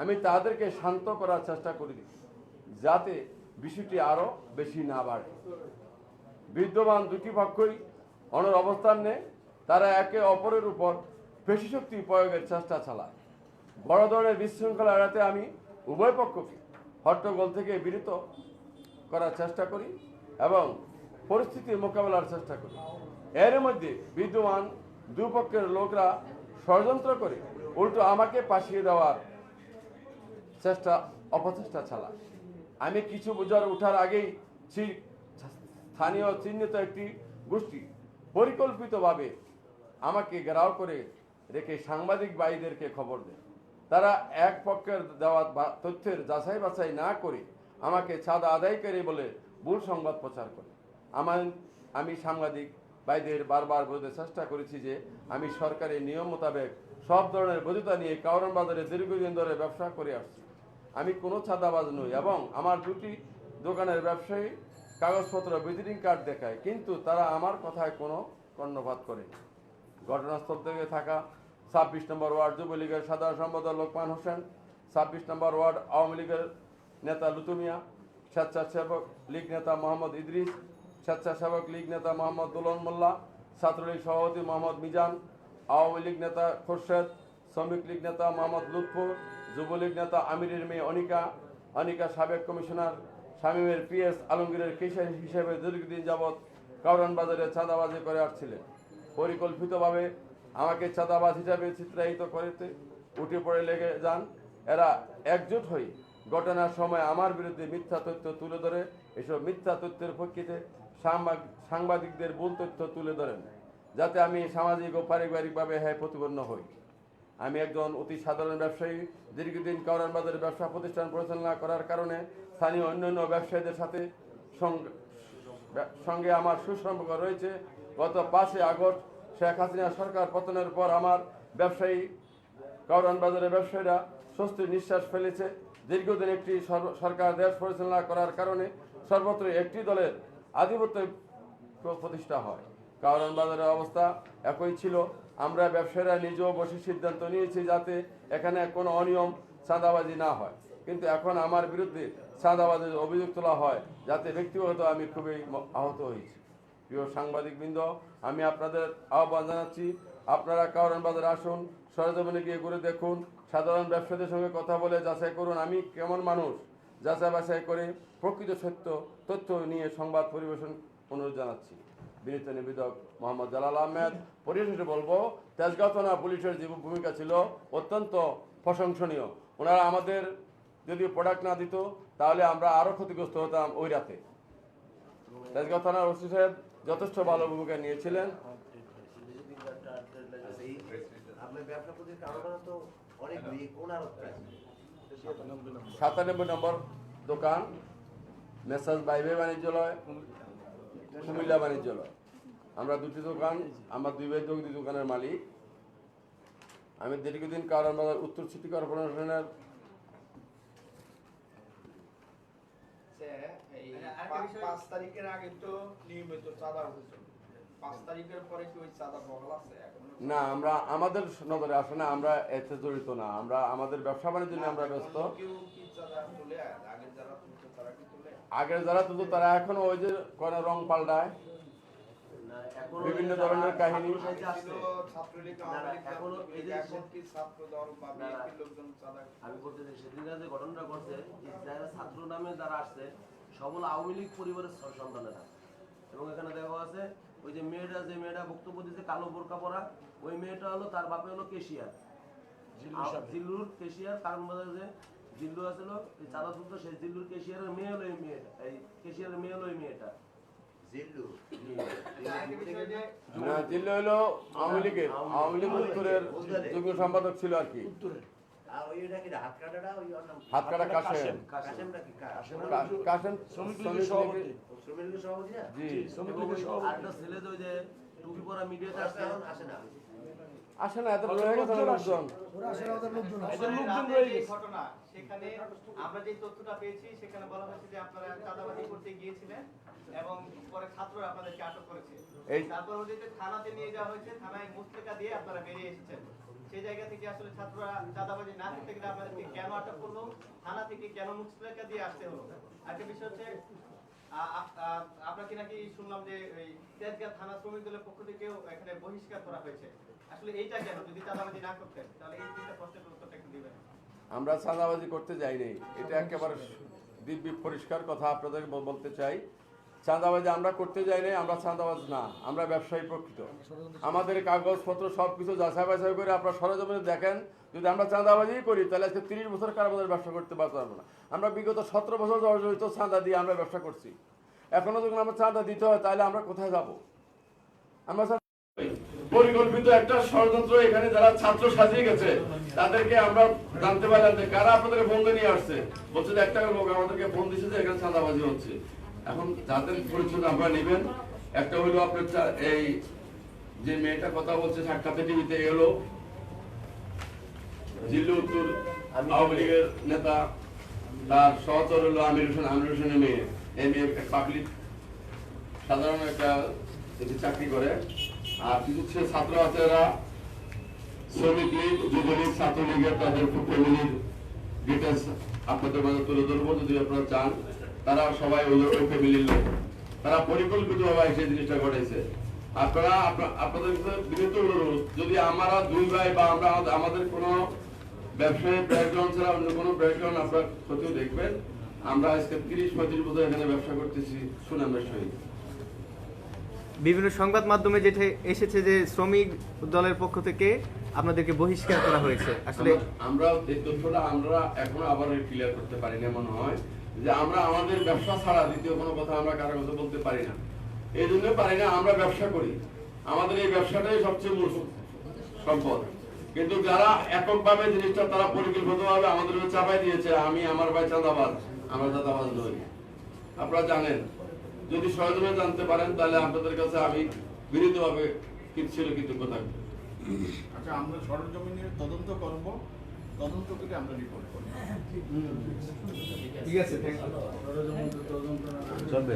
আমি তাদেরকে শান্ত করার চেষ্টা করি, যাতে বিষয়টি আরও বেশি না বাড়ে। বিদ্যমান দুটি পক্ষই অনর অবস্থান নেয়, তারা একে অপরের উপর পেশি শক্তি প্রয়োগের চেষ্টা চালায়। বড় ধরনের বিশৃঙ্খলা এড়াতে আমি উভয় পক্ষকে হট্টগোল থেকে বিরত করার চেষ্টা করি এবং পরিস্থিতি মোকাবেলার চেষ্টা করি। এর মধ্যে বিদ্যমান দুপক্ষের লোকরা ষড়যন্ত্র করে উল্টো আমাকে পাশিয়ে দেওয়ার চেষ্টা, অপচেষ্টা চালায় আমি কিছু বোঝার ওঠার আগেই স্থানীয় চিহ্নিত একটি গোষ্ঠী পরিকল্পিতভাবে আমাকে ঘেরাও করে রেখে সাংবাদিক ভাইদেরকে খবর দেয়। তারা এক পক্ষের দেওয়া তথ্যের যাচাই বাছাই না করে আমাকে চাঁদা আদায়কারী বলে ভুল সংবাদ প্রচার করে। আমার, আমি সাংবাদিক ভাইদের বারবার বোঝাতে চেষ্টা করেছি যে আমি সরকারি নিয়ম মোতাবেক সব ধরনের বৈধতা নিয়ে কারণ বাজারে দীর্ঘদিন ধরে ব্যবসা করে আসছি। আমি কোনো ছাদাবাজ নই, এবং আমার দুটি দোকানের ব্যবসায়ী কাগজপত্র, ভিজিটিং কার্ড দেখায়, কিন্তু তারা আমার কথায় কোনো কর্ণপাত করে ঘটনাস্থল থেকে থাকা ছাব্বিশ নম্বর ওয়ার্ড যুবলীগের সাধারণ সম্পাদক লোকমান হোসেন, ছাব্বিশ নম্বর ওয়ার্ড আওয়ামী লীগের নেতা লুতুমিয়া, স্বেচ্ছাসেবক লীগ নেতা মোহাম্মদ ইদ্রিস, স্বেচ্ছাসেবক লীগ নেতা মোহাম্মদ দুলন মোল্লা, ছাত্রলীগ সভাপতি মোহাম্মদ মিজান, আওয়ামী লীগ নেতা খোরশেদ, শ্রমিক লীগ নেতা মোহাম্মদ লুৎফর যুবলীগ নেতা আমিরের মেয়ে অনিকা অনিকা সাবেক কমিশনার শামীমের পিএস আলমগীরের কেশার হিসেবে দীর্ঘদিন যাবৎ কাউরান বাজারে চাঁদাবাজি করে আসছিলেন। পরিকল্পিতভাবে আমাকে চাঁদাবাজ হিসাবে চিত্রায়িত করতে উঠে পড়ে লেগে যান। এরা একজোট হয়ে ঘটনার সময় আমার বিরুদ্ধে মিথ্যা তথ্য তুলে ধরে, এসব মিথ্যা তথ্যের প্রেক্ষিতে সাংবাদ- সাংবাদিকদের ভুল তথ্য তুলে ধরেন, যাতে আমি সামাজিক ও পারিবারিকভাবে হ্যাঁ প্রতিপন্ন হই। আমি একজন অতি সাধারণ ব্যবসায়ী, দীর্ঘদিন কাউরান বাজারে ব্যবসা প্রতিষ্ঠান পরিচালনা করার কারণে স্থানীয় অন্যান্য ব্যবসায়ীদের সাথে সঙ্গে আমার সুসম্পর্ক রয়েছে। গত পাঁচই আগস্ট শেখ হাসিনা সরকার পতনের পর আমার ব্যবসায়ী কাউরান বাজারের ব্যবসায়ীরা স্বস্তির নিঃশ্বাস ফেলেছে। দীর্ঘদিন একটি সরকার দেশ পরিচালনা করার কারণে সর্বত্র একটি দলের আধিপত্য প্রতিষ্ঠা হয়। কারণ বাজারের অবস্থা একই ছিল। আমরা ব্যবসায়ীরা নিজেও বসে সিদ্ধান্ত নিয়েছি যাতে এখানে কোনো অনিয়ম, চাঁদাবাজি না হয়। কিন্তু এখন আমার বিরুদ্ধে চাঁদাবাজির অভিযোগ তোলা হয় যাতে ব্যক্তিগত আমি খুবই আহত হয়েছি। প্রিয় সাংবাদিকবৃন্দ, আমি আপনাদের আহ্বান জানাচ্ছি, আপনারা কারণ বাজারে আসুন, সরজমিনে গিয়ে ঘুরে দেখুন, সাধারণ ব্যবসায়ীদের সঙ্গে কথা বলে যাচাই করুন, আমি কেমন মানুষ? যাচাই বাছাই করে প্রকৃত সত্য, তথ্য নিয়ে সংবাদ পরিবেশন অনুরোধ জানাচ্ছি। বিনীত নিবেদক মোহাম্মদ জালাল আহমেদ। পরিশেষে বলব তেজগাঁও থানা পুলিশের যে ভূমিকা ছিল অত্যন্ত প্রশংসনীয়। ওনারা আমাদের যদি প্রোডাক্ট না দিত তাহলে আমরা আরও ক্ষতিগ্রস্ত হতাম ওই রাতে। তেজগাঁও থানার ওসি সাহেব যথেষ্ট ভালো ভূমিকা নিয়েছিলেন। সাতানব্বই নম্বর দোকান মেসাজ বাইবে বাণিজ্যালয় কুমিল্লা বাণিজ্যালয়। আমরা দুটি দোকান আমার দুই ভাই দুই দোকানের মালিক। আমি দীর্ঘদিন কারণ বাজার উত্তর সিটি কর্পোরেশনের যে এই আরেকটা পাঁচ- তারিখের আগে তো নিয়মিত চাঁদা পাঁচ তারিখের পরে কি ওই চাঁদা বহাল আছে না আমরা আমাদের নজরে আসে না আমরা এতে জড়িত না। আমরা আমাদের ব্যবসা বাণিজ্য নিয়ে আমরা ব্যস্ত। আগের যারা তুলছে তারা কি তুলে? আগের যারা তুলতো তারা এখনও ওই যে কোনো রং পাল্টায়। বিভিন্ন ধরনের কাহিনী। ছাত্র দল বা না, না। বিএনপির লোকজন চাঁদা আমি বলতে সেদিনকার যে ঘটনাটা ঘটছে যারা ছাত্র নামে যারা আসছে সবল আওয়ামী লীগ পরিবারের সন্তানেরা। এবং এখানে দেখা আছে ওই যে মেয়েটা যে মেয়েটা বক্তব্য দিচ্ছে কালো বোরকা পরা ওই মেয়েটা হলো তার বাপে হলো কেশিয়ার। জিল্লুর কেশিয়ার কারণ বাজার যে জিল্লু আছিল এই চাঁদা তুলতো সেই জিল্লুর কেশিয়ারের মেয়ে হলো এই মেয়েটা এই কেশিয়ারের মেয়ে হলো এই মেয়েটা। জিল্লু? না দিল্লি হলো আওয়ামী লীগের আওয়ামী লীগ উত্তরের যুগ্ম সম্পাদক ছিল আর কি। হাত কাটা কাশেম। কাশেম। শ্রমিক শ্রমিক লীগের সভাপতি। শ্রমিক লীগের সভাপতি জি। শ্রমিক লীগের সভাপতি। আরেকটা ছেলে তো যে টুপি পরা মিডিয়াতে ওরা আসছে। এখন আসে না। আসে না এত লোকজন লোকজন। রয়ে গেছে। ঘটনা সেখানে আমরা যে তথ্যটা পেয়েছি সেখানে বলা হয়েছে যে আপনারা চাঁদাবাজি করতে গিয়েছিলেন এবং পরে ছাত্ররা আপনাদেরকে আটক করেছে। এই- তারপর ওদেরকে থানাতে নিয়ে যাওয়া হয়েছে থানায় মুস্তিকা দিয়ে আপনারা বেরিয়ে এসেছেন। সেই জায়গা থেকে আসলে ছাত্ররা চাঁদাবাজি না করতে গেলে আপনাদেরকে কেন আটক করল? থানা থেকে কেন মুক্তিলেখা দিয়ে আসতে হলো? একটা বিষয় হচ্ছে আপনাকে নাকি শুনলাম যে ওই তেজগাঁ থানা শ্রমিক দলের পক্ষ থেকেও এখানে বহিষ্কার করা হয়েছে। আসলে এইটা কেন? যদি চাঁদাবাজি না করতেন তাহলে এই তিনটা প্রশ্নের উত্তরটা একটু দিবেন। আমরা চাঁদাবাজি করতে যাইনি। এটা একেবারে দিব্যি পরিষ্কার কথা আপনাদের বলতে চাই। চাঁদাবাজি আমরা করতে যাইনি আমরা চাঁদাবাজ না, আমরা ব্যবসায়ী প্রকৃত। আমাদের কাগজপত্র সব কিছু যাচাই বাছাই করে আপনারা সরজমিনে দেখেন, যদি আমরা চাঁদাবাজি করি, তাহলে আজকে তিরিশ বছর কার আমাদের ব্যবসা করতে পারব না। আমরা বিগত সতেরো বছর জর্জরিত চাঁদা দিয়ে আমরা ব্যবসা করছি। এখনও যখন আমরা চাঁদা দিতে হয়, তাহলে আমরা কোথায় যাব? আমরা পরিকল্পিত একটা ষড়যন্ত্র এখানে যারা ছাত্র সাজিয়ে গেছে, তাদেরকে আমরা জানতে পারলাম যে কারা আপনাদের বন্ধু নিয়ে আসছে। বলছে একটা লোক আমাদেরকে ফোন দিচ্ছে যে এখানে চাঁদাবাজি হচ্ছে। এখন যাদের পরিচয় আপনারা নেবেন, একটা হলো আপনার এই যে মেয়েটা কথা বলছে সাক্ষাতে টিভিতে এলো জিল্লু উত্তর আওয়ামী লীগের নেতা, তার সহচর হলো আমির হোসেন, আমির হোসেনের মেয়ে। এই মেয়ে পাবলিক সাধারণ একটা চাকরি করে। আর কিছু ছাত্র আছে এরা, শ্রমিক লীগ, যুবলীগ, ছাত্রলীগের তাদের ফ্যামিলির ডিটেলস আপনাদের মাঝে তুলে ধরবো, যদি আপনারা চান। তারা সবাই ওই ফ্যামিলির লোক। তারা পরিকল্পিত ভাবে সেই জিনিসটা ঘটেছে আপনারা আপনাদের বিনীত অনুরোধ যদি আমরা দুই ভাই বা আমরা আমাদের- কোনো ব্যবসায়ী ব্যাকগ্রাউন্ড ছাড়া অন্য কোনো ব্যাকগ্রাউন্ড আপনার ক্ষতিও দেখবেন আমরা আজকে তিরিশ পঁয়ত্রিশ বছর এখানে ব্যবসা করতেছি সুনামের সহিত বিভিন্ন সংবাদ মাধ্যমে যেটা এসেছে যে শ্রমিক দলের পক্ষ থেকে আপনাদেরকে বহিষ্কার করা হয়েছে। আসলে আমরা- আমরা এই তথ্যটা আমরা এখনও আবার ক্লিয়ার করতে পারি না মনে হয় যে আমরা আমাদের ব্যবসা ছাড়া দ্বিতীয় কোনো কথা আমরা কারও কথা বলতে পারি না। এই জন্য পারি না, আমরা ব্যবসা করি। আমাদের এই ব্যবসাটাই সবচেয়ে মূল সম্পদ। কিন্তু যারা এককভাবে জিনিসটা তারা পরিকল্পিতভাবে আমাদের চাপাই দিয়েছে, আমি আমার ভাই চাঁদাবাজ, আমরা চাঁদাবাজ নই। আপনারা জানেন, যদি সহজভাবে জানতে পারেন, তাহলে আপনাদের কাছে আমি বিনীতভাবে ছিল কৃতজ্ঞ থাকব আচ্ছা আমরা সরজমিনের তদন্ত করব। তদন্ত করে আমরা রিপোর্ট করব ঠিক। আছে। থ্যাংক ইউ চলবে।